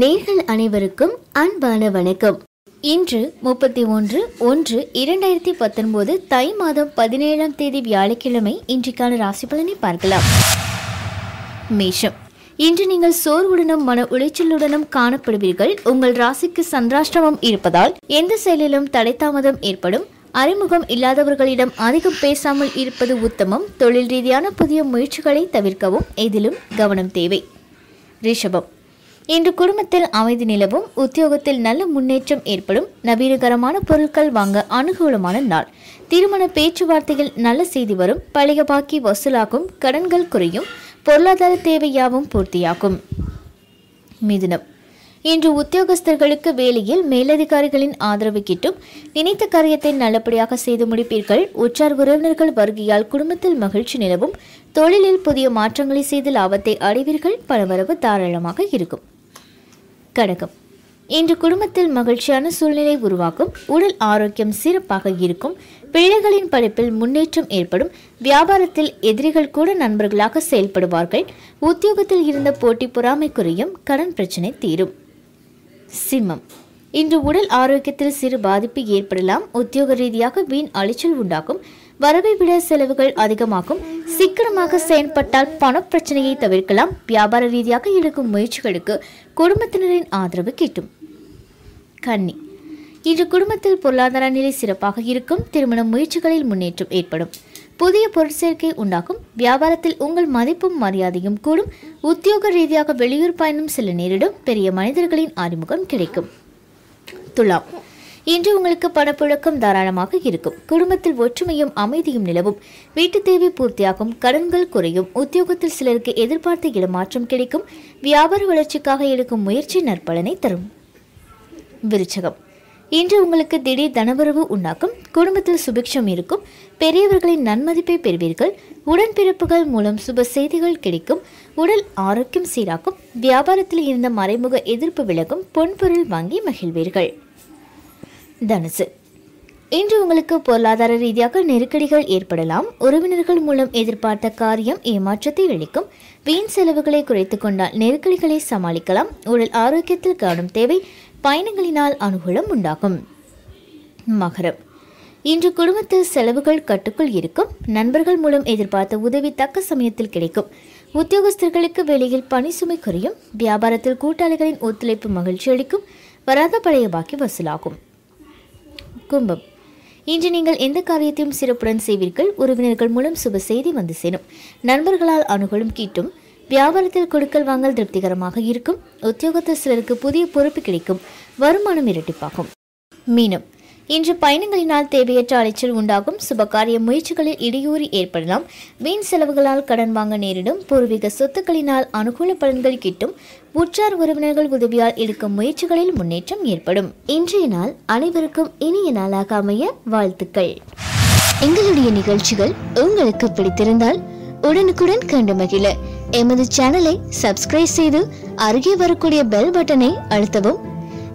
நேர்கள் அனைவருக்கும் அன்பான வணக்கம். இன்று முப்பத்தி ஒன்று ஒன்று இரண்டாயிரத்தி பத்தொன்பது தை மாதம் பதினேழாம் தேதி வியாழக்கிழமை இன்றைக்கான ராசி பலனை பார்க்கலாம். மேஷம். இன்று நீங்கள் சோர்வுடனும் மன உளைச்சலுடனும் காணப்படுவீர்கள். உங்கள் ராசிக்கு சந்திராஷ்டிரமம் இருப்பதால் எந்த செயலிலும் தடை தாமதம் ஏற்படும். அறிமுகம் இல்லாதவர்களிடம் அதிகம் பேசாமல் இருப்பது உத்தமம். தொழில் ரீதியான புதிய முயற்சிகளை தவிர்க்கவும் எதிலும் கவனம் தேவை. ரிஷபம். இன்று குடும்பத்தில் அமைதி நிலவும் உத்தியோகத்தில் நல்ல முன்னேற்றம் ஏற்படும் நவீனகரமான பொருட்கள் வாங்க அனுகூலமான நாள். திருமண பேச்சுவார்த்தையில் நல்ல செய்தி வரும் பழைய பாக்கி வசூலாகும் கடன்கள் குறையும் பொருளாதார தேவையாவும் பூர்த்தியாகும். மிதுனம். இன்று உத்தியோகஸ்தர்களுக்கு வேலையில் மேலதிகாரிகளின் ஆதரவு கிட்டும் நினைத்த காரியத்தை நல்லபடியாக செய்து முடிப்பீர்கள். உற்றார் உறவினர்கள் வருகையால் குடும்பத்தில் மகிழ்ச்சி நிலவும் தொழிலில் புதிய மாற்றங்களை செய்து லாபத்தை அடைவீர்கள். பணவரவு தாராளமாக இருக்கும். கடகம். இன்று குடும்பத்தில் மகிழ்ச்சியான சூழ்நிலை உருவாக்கும் உடல் ஆரோக்கியம் சிறப்பாக இருக்கும் பிள்ளைகளின் படிப்பில் முன்னேற்றம் ஏற்படும் வியாபாரத்தில் எதிரிகள் கூட நண்பர்களாக செயல்படுவார்கள் உத்தியோகத்தில் இருந்த போட்டி பொறாமை குறையும் கடன் பிரச்சனை தீரும். சிம்மம். இன்று உடல் ஆரோக்கியத்தில் சிறு பாதிப்பு ஏற்படலாம் உத்தியோக ரீதியாக வீண் அலைச்சல் உண்டாகும் வரவை விட செலவுகள் அதிகமாகும். சீக்கிரமாக செயல்பட்டால் பணப்பிரச்சனையை தவிர்க்கலாம். வியாபார ரீதியாக எடுக்கும் முயற்சிகளுக்கு குடும்பத்தினரின் ஆதரவு கிட்டும். கன்னி. இன்று குடும்பத்தில் பொருளாதார நிலை சிறப்பாக இருக்கும். திருமண முயற்சிகளில் முன்னேற்றம் ஏற்படும். புதிய பொருட்சேர்க்கை உண்டாகும். வியாபாரத்தில் உங்கள் மதிப்பும் மரியாதையும் கூடும். உத்தியோக ரீதியாக வெளியூர் பயணம் செல்ல நேரிடும். பெரிய மனிதர்களின் அறிமுகம் கிடைக்கும். துலாம். இன்று உங்களுக்கு பணப்புழக்கம் தாராளமாக இருக்கும். குடும்பத்தில் ஒற்றுமையும் அமைதியும் நிலவும். வீட்டு தேவை பூர்த்தியாகும். கடன்கள் குறையும். உத்தியோகத்தில் சிலருக்கு எதிர்பார்த்த இடமாற்றம் கிடைக்கும். வியாபார வளர்ச்சிக்காக எடுக்கும் முயற்சி நற்பலனை தரும். விருச்சகம். இன்று உங்களுக்கு திடீர் தனவரவு உண்டாக்கும். குடும்பத்தில் சுபிக்ஷம் இருக்கும். பெரியவர்களின் நன்மதிப்பை பெறுவீர்கள். உடன்பிறப்புகள் மூலம் சுப செய்திகள் கிடைக்கும். உடல் ஆரோக்கியம் சீராக்கும். வியாபாரத்தில் இருந்த மறைமுக எதிர்ப்பு விலகும். பொன்பொருள் வாங்கி மகிழ்வீர்கள். தனுசு. இன்று உங்களுக்கு பொருளாதார ரீதியாக நெருக்கடிகள் ஏற்படலாம். உறவினர்கள் மூலம் எதிர்பார்த்த காரியம் ஏமாற்றத்தை அளிக்கும் வீண் செலவுகளை குறைத்து கொண்டால் நெருக்கடிகளை சமாளிக்கலாம். உடல் ஆரோக்கியத்தில் கவனம் தேவை. பயணங்களினால் அனுகூலம் உண்டாகும். மகரம். இன்று குடும்பத்தில் செலவுகள் கட்டுக்குள் இருக்கும். நண்பர்கள் மூலம் எதிர்பார்த்த உதவி தக்க சமயத்தில் கிடைக்கும். உத்தியோகஸ்தர்களுக்கு வெளியில் பணி சுமை குறையும். வியாபாரத்தில் கூட்டாளிகளின் ஒத்துழைப்பு மகிழ்ச்சி அளிக்கும். வராத பழைய பாக்கி வசூலாகும். கும்பம். இன்று நீங்கள் எந்த காரியத்தையும் சிறப்புடன் செய்வீர்கள்? உறவினர்கள் மூலம் சுப செய்தி வந்து சேரும். நண்பர்களால் அணுகலும் கீட்டும். வியாபாரத்தில் கொடுக்கல் வாங்கல் திருப்திகரமாக இருக்கும். உத்தியோகத்தில் சிலருக்கு புதிய பொறுப்பு கிடைக்கும். வருமானம் இரட்டிப்பாகும். மீனம். இன்று பயணங்களினால் தேவையற்ற அலைச்சல் உண்டாகும். சுபகாரிய முயற்சிகளில் இடையூறு ஏற்படலாம். வீண் செலவுகளால் கடன் வாங்க நேரிடும். பூர்வீக சொத்துக்களினால் அனுகூல பலன்கள் கிட்டும். உற்றார் உறவினர்கள் உதவியால் எடுக்கும் முயற்சிகளில் முன்னேற்றம் ஏற்படும். இன்றைய நாள் அனைவருக்கும் இனிய நாளாக அமைய வாழ்த்துக்கள். எங்களுடைய நிகழ்ச்சிகள் உங்களுக்கு பிடித்திருந்தால் உடனுக்குடன் கண்டு மகிழ. எமது சேனலை சப்ஸ்கிரைப் செய்து அருகே வரக்கூடிய பெல் பட்டனை அழுத்தவும்.